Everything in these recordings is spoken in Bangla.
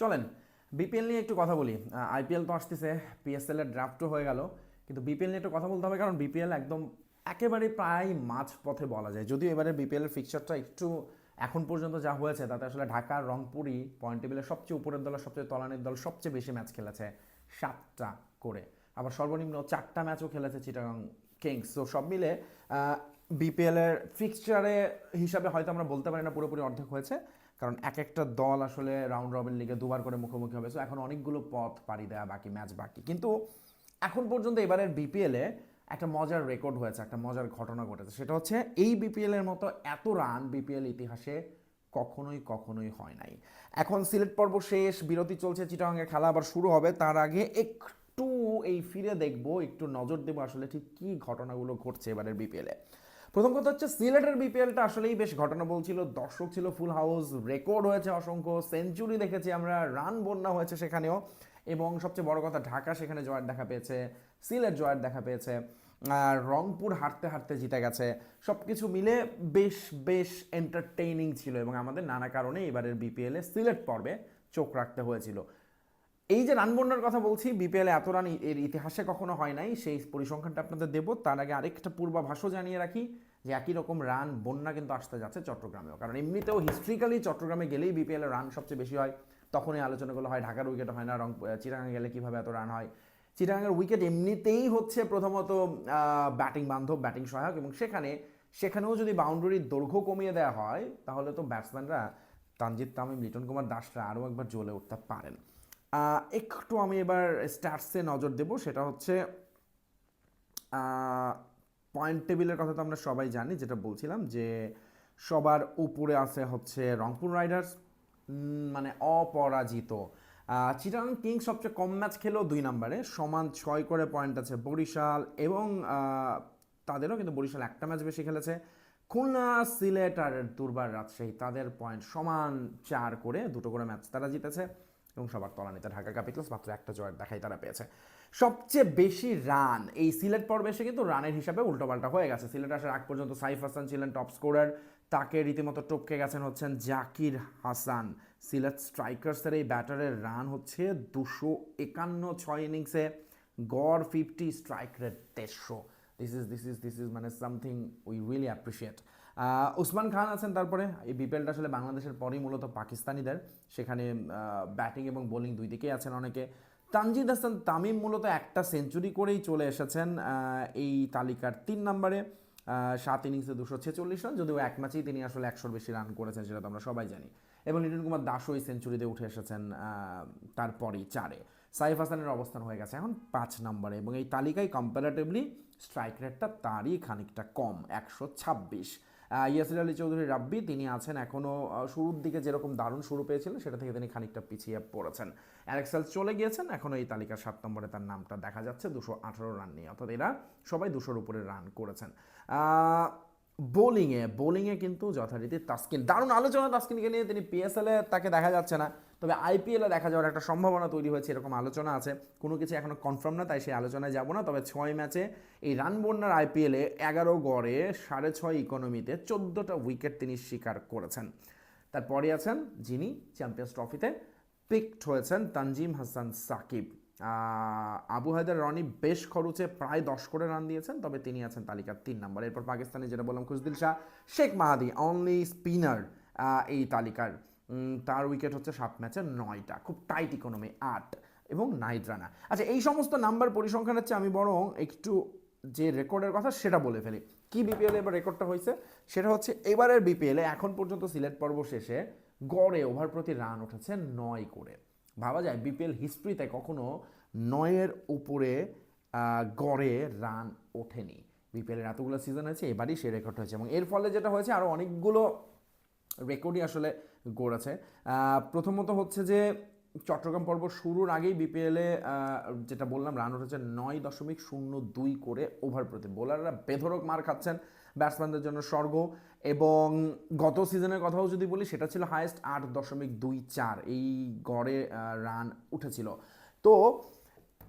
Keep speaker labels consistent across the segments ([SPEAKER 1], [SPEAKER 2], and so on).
[SPEAKER 1] চলেন, বিপিএল নিয়ে একটু কথা বলি। আইপিএল তো আসতেছে পিএসএল এর ড্রাফটও হয়ে গেল, কিন্তু বিপিএল নিয়ে একটু কথা বলতে হবে কারণ বিপিএল একদম একেবারে প্রায় মাঝ পথে বলা যায়। যদিও এবারে বিপিএল এর ফিক্সচারটা একটু এখন পর্যন্ত যা হয়েছে, তাতে আসলে ঢাকা, রংপুরই পয়েন্ট টেবিলের সবচেয়ে উপরের দল সবচেয়ে তলানির দল সবচেয়ে বেশি ম্যাচ খেলেছে সাতটা করে। আবার সর্বনিম্ন চারটা ম্যাচও খেলেছে চিটাগাং কিংস তো সব মিলে বিপিএল এর ফিক্সচারে হিসাবে হয়তো আমরা বলতে পারি না পুরোপুরি অর্ধেক হয়েছে। কারণ এক একটা দল আসলে রাউন্ড রবিন লিগে দুবার করে মুখোমুখি হবে। সো এখন অনেকগুলো পথ পাড়ি দেওয়া বাকি ম্যাচ বাকি। কিন্তু এখন পর্যন্ত এবারের বিপিএলে একটা মজার রেকর্ড হয়েছে, একটা মজার ঘটনা ঘটেছে। সেটা হচ্ছে এই বিপিএল এর মতো এত রান বিপিএল ইতিহাসে কখনোই কখনোই হয় নাই। এখন সিলেট পর্ব শেষ, বিরতি চলছে চিটাগাঙ্গে খেলা, আবার শুরু হবে তার আগে একটু এই ফিরে দেখব, একটু নজর দেবো আসলে ঠিক কী ঘটনাগুলো ঘটছে এবারের বিপিএলে প্রথম কথা হচ্ছে, সিলেটের বিপিএলটা আসলেই বেশ ঘটনা বলছিল দর্শক ছিল ফুল হাউস রেকর্ড হয়েছে অসংখ্য সেঞ্চুরি দেখেছি আমরা রান বন্যা হয়েছে সেখানেও। এবং সবচেয়ে বড় কথা, ঢাকা সেখানে জয়ের দেখা পেয়েছে, সিলেট জয়ের দেখা পেয়েছে রংপুর হাঁটতে হাঁটতে জিতে গেছে। সব কিছু মিলে বেশ বেশ এন্টারটেইনিং ছিল এবং আমাদের নানা কারণে এবারের বিপিএলে সিলেট পর্বে চোখ রাখতে হয়েছিল। এই যে রান বন্যার কথা বলছি বিপিএলে এত রান এর ইতিহাসে কখনো হয় নাই। সেই পরিসংখ্যানটা আপনাদের দেবো। তার আগে আরেকটা পূর্বাভাসও জানিয়ে রাখি যে একই রকম রান বন্যা কিন্তু আসতে যাচ্ছে চট্টগ্রামেও। কারণ এমনিতেও হিস্ট্রিক্যালি চট্টগ্রামে গেলেই বিপিএলের রান সবচেয়ে বেশি হয়। তখনই আলোচনাগুলো হয়, ঢাকার উইকেট হয় না, রং চিরাঙ্গে গেলে কীভাবে এত রান হয়। চিরাঙ্গের উইকেট এমনিতেই হচ্ছে প্রথমত ব্যাটিং বান্ধব ব্যাটিং সহায়ক এবং সেখানে, সেখানেও যদি বাউন্ডারির দৈর্ঘ্য কমিয়ে দেওয়া হয়, তাহলে তো ব্যাটসম্যানরা তানজিৎ তামিম, লিটন কুমার দাসরা আরও একবার জ্বলে উঠতে পারেন। একটু আমি এবার স্ট্যাটসে নজর দেব, সেটা হচ্ছে পয়েন্ট টেবিলের কথা তো আমরা সবাই জানি, যেটা বলছিলাম যে সবার উপরে আছে হচ্ছে রংপুর রাইডার্স মানে অপরাজিত। চিটাগাং কিংস সবচেয়ে কম ম্যাচ খেলেও দুই নম্বরে, সমান ছয় করে পয়েন্ট আছে বরিশাল এবং তাদেরও কিন্তু বরিশাল একটা ম্যাচ বেশি খেলেছে। খুলনা, সিলেট আর দুর্বার রাজশাহী, তাদের পয়েন্ট সমান চার করে, দুটো করে ম্যাচ তারা জিতেছে। এবং সবার তলানিতে ঢাকা ক্যাপিটালস মাত্র একটা জয়ের দেখাই তারা পেয়েছে। সবচেয়ে বেশি রান এই সিলেট পর্বে এসে কিন্তু রানের হিসাবে উল্টোপাল্টা হয়ে গেছে। সিলেট আসার আগ পর্যন্ত সাইফ হাসান ছিলেন টপ স্কোরার তাকে রীতিমতো টপকে গেছেন হচ্ছেন জাকির হাসান। সিলেট স্ট্রাইকার্সের এই ব্যাটারের রান হচ্ছে দুশো একান্ন ছয় ইনিংসে গড় ফিফটি স্ট্রাইক রেট দেড়শো। This is this is this is মানে something we really appreciate Usman Khan আছেন তারপরে। এই বিপিএলটা আসলে বাংলাদেশের পরেই মূলত পাকিস্তানিদের। সেখানে ব্যাটিং এবং বোলিং দুই দিকেই আছেন অনেকে। তানজিদ হাসান তামিম মূলত একটা সেঞ্চুরি করেই চলে এসেছেন এই তালিকার তিন নম্বরে। সাত ইনিংসে দুশো ছেচল্লিশ রান যদিও এক ম্যাচেই তিনি আসলে একশোর বেশি রান করেছেন সেটা তো আমরা সবাই জানি। এবং লিটন কুমার দাসও এই সেঞ্চুরিতে উঠে এসেছেন তারপরেই চারে। সাইফ হাসানের অবস্থান হয়ে গেছে এখন পাঁচ নম্বরে এবং এই তালিকায় কম্পারেটিভলি স্ট্রাইক রেটটা তারই খানিকটা কম, একশো ছাব্বিশ। ইয়াসির আলী চৌধুরী রাব্বি, তিনি আছেন এখনও শুরুর দিকে যেরকম দারুণ শুরু পেয়েছিলেন, সেটা থেকে তিনি খানিকটা পিছিয়ে পড়েছেন। অ্যালেক্সেল চলে গিয়েছেন এখনও এই তালিকার সাত নম্বরে তার নামটা দেখা যাচ্ছে, দুশো আঠারো রান নিয়ে। অর্থাৎ এরা সবাই দুশোর উপরে রান করেছেন। বোলিংয়ে বোলিংয়ে কিন্তু যথারীতি তাস্কিন, দারুণ আলোচনা তাস্কিনকে নিয়ে তিনি পিএসএল তাকে দেখা যাচ্ছে না। তবে আইপিএলে দেখা যাওয়ার একটা সম্ভাবনা তৈরি হয়েছে, এরকম আলোচনা আছে। কোনো কিছু এখনও কনফার্ম না, তাই সেই আলোচনায় যাব না। তবে ছয় ম্যাচে এই রান বন্যার আইপিএলে এগারো গড়ে সাড়ে ছয় ইকোনমিতে চোদ্দোটা উইকেট তিনি শিকার করেছেন। তারপরে আছেন যিনি চ্যাম্পিয়ন্স ট্রফিতে পিকড হয়েছেন তানজিম হাসান সাকিব। আবু হায়দার রনি বেশ খরচে প্রায় দশ করে রান দিয়েছেন, তবে তিনি আছেন তালিকার তিন নম্বর। এরপর পাকিস্তানি, যেটা বললাম, খুশদিল শাহ, শেখ মাহাদি অনলি স্পিনার এই তালিকার। তার উইকেট হচ্ছে সাত ম্যাচে নয়টা। খুব টাইট ইকোনমি আট এবং নাইট রানা আচ্ছা এই সমস্ত নাম্বার পরিসংখ্যান হচ্ছে আমি বরং একটু যে রেকর্ডের কথা সেটা বলে ফেলি। কি বিপিএলে এবার রেকর্ডটা হয়েছে? সেটা হচ্ছে এবারের বিপিএলে এখন পর্যন্ত সিলেট পর্ব শেষে গড়ে ওভার প্রতি রান উঠেছে নয় করে। ভাবা যায় বিপিএল হিস্ট্রিতে কখনো নয়ের উপরে গড়ে রান ওঠেনি। বিপিএলের এতগুলো সিজন হয়েছে, এবারই সেই রেকর্ড হয়েছে এবং এর ফলে যেটা হয়েছে আরও অনেকগুলো রেকর্ডই আসলে গড়েছে। প্রথমত হচ্ছে যে চট্টগ্রাম পর্ব শুরুর আগেই বিপিএলে যেটা বললাম, রান উঠেছে নয় দশমিক শূন্য দুই করে ওভার প্রতি বোলাররা বেধরক মার খাচ্ছেন। ব্যাটসম্যানদের জন্য স্বর্গ। এবং গত সিজনের কথাও যদি বলি, সেটা ছিল হায়েস্ট আট দশমিক দুই চার। এই গড়ে রান উঠেছিল। তো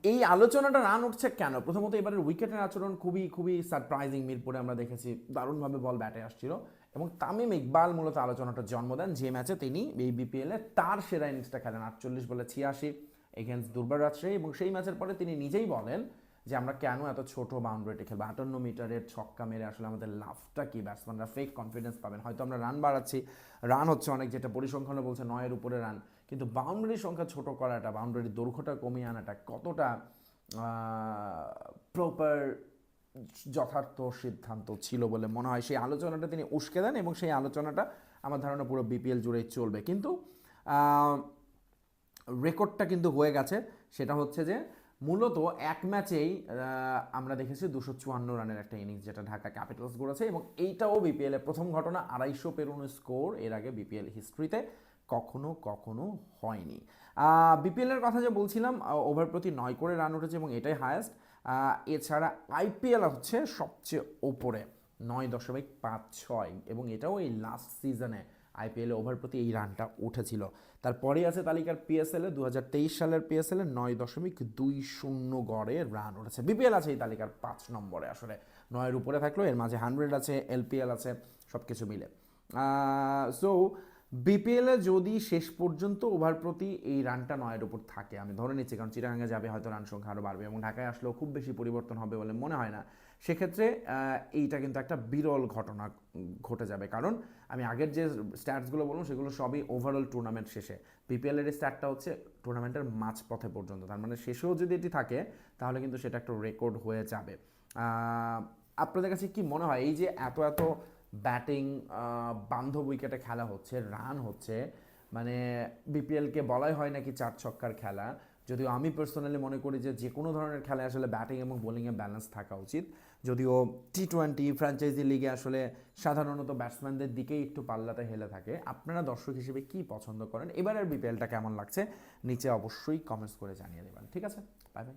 [SPEAKER 1] এই আলোচনাটা রান উঠছে কেন? প্রথমত এবারের উইকেটের আচরণ খুবই খুবই সারপ্রাইজিং মিরপুরে আমরা দেখেছি। দারুণভাবে বল ব্যাটে আসছিল। এবং তামিম ইকবাল মূলত আলোচনাটা জন্ম দেন। যে ম্যাচে তিনি এই বিপিএলে তার সেরা ইনিংসটা খেলেন, আটচল্লিশ বলে ছিয়াশি এগেন্স্ট দুর্বার রাজশাহী। এবং সেই ম্যাচের পরে তিনি নিজেই বলেন যে আমরা কেন এত ছোট বাউন্ডারিতে খেলব? আটান্ন মিটারের ছক্কা মেরে আসলে আমাদের লাভটা কি? ব্যাটসম্যানরা ফেক কনফিডেন্স পাবেন। হয়তো আমরা রান বাড়াচ্ছি। রান হচ্ছে অনেক, যেটা পরিসংখ্যানে বলছে, নয়ের উপরে রান কিন্তু বাউন্ডারির সংখ্যা ছোট করাটা বাউন্ডারির দৈর্ঘ্যটা কমিয়ে আনাটা কতটা প্রপার যথার্থ সিদ্ধান্ত ছিল বলে মনে হয়? সেই আলোচনাটা তিনি উস্কে দেন এবং সেই আলোচনাটা আমার ধারণা পুরো বিপিএল জুড়েই চলবে। কিন্তু রেকর্ডটা কিন্তু হয়ে গেছে। সেটা হচ্ছে যে মূলত এক ম্যাচেই আমরা দেখেছি দুশো চুয়ান্ন রানের একটা ইনিংস যেটা ঢাকা ক্যাপিটালস গড়েছে এবং এইটাও বিপিএল এর প্রথম ঘটনা, আড়াইশো পেরোনো স্কোর, এর আগে বিপিএল হিস্ট্রিতে কখনো কখনো হয়নি। বিপিএল এর কথা যে বলছিলাম ওভার প্রতি নয় করে রান উঠেছে এবং এটাই হায়েস্ট এছাড়া আইপিএল হচ্ছে সবচেয়ে ওপরে, নয় দশমিক পাঁচ ছয় এবং এটাও এই লাস্ট সিজনে আইপিএলে ওভার প্রতি এই রানটা উঠেছিল। তারপরে আছে তালিকার পিএসএলে দু হাজার তেইশ সালের পিএসএলে নয় দশমিক দুই শূন্য গড়ে রান উঠেছে। বিপিএল আছে এই তালিকার পাঁচ নম্বরে আসলে। নয়ের উপরে থাকল এর মাঝে হান্ড্রেড আছে এলপিএল আছে সব কিছু মিলে সো বিপিএলে যদি শেষ পর্যন্ত ওভার প্রতি এই রানটা নয়ের উপর থাকে, আমি ধরে নিচ্ছি, কারণ চিটাগাঙ্গে যাবে, হয়তো রান সংখ্যা আরও বাড়বে এবং ঢাকায় আসলেও খুব বেশি পরিবর্তন হবে বলে মনে হয় না। সেক্ষেত্রে এইটা কিন্তু একটা বিরল ঘটনা ঘটে যাবে। কারণ আমি আগের যে স্ট্যাটসগুলো বললাম, সেগুলো সবই ওভারঅল টুর্নামেন্ট শেষে। বিপিএলের স্ট্যাটটা হচ্ছে টুর্নামেন্টের মাঝপথে পর্যন্ত। তার মানে শেষেও যদি এটি থাকে, তাহলে কিন্তু সেটা একটা রেকর্ড হয়ে যাবে। আপনাদের কাছে কি মনে হয়? এই যে এত এত ব্যাটিং বান্ধব উইকেটে খেলা হচ্ছে রান হচ্ছে মানে বিপিএলকে বলাই হয় নাকি চার ছক্কার খেলা? যদিও আমি পার্সোনালি মনে করি যে যে কোনো ধরনের খেলায় আসলে ব্যাটিং এবং বোলিংয়ে ব্যালেন্স থাকা উচিত। যদিও টি টোয়েন্টি ফ্র্যাঞ্চাইজি লিগে আসলে সাধারণত ব্যাটসম্যানদের দিকেই একটু পাল্লাতে হেলে থাকে। আপনারা দর্শক হিসেবে কি পছন্দ করেন? এবারের বিপিএলটা কেমন লাগছে? নিচে অবশ্যই কমেন্টস করে জানিয়ে দেবেন। ঠিক আছে? Bye bye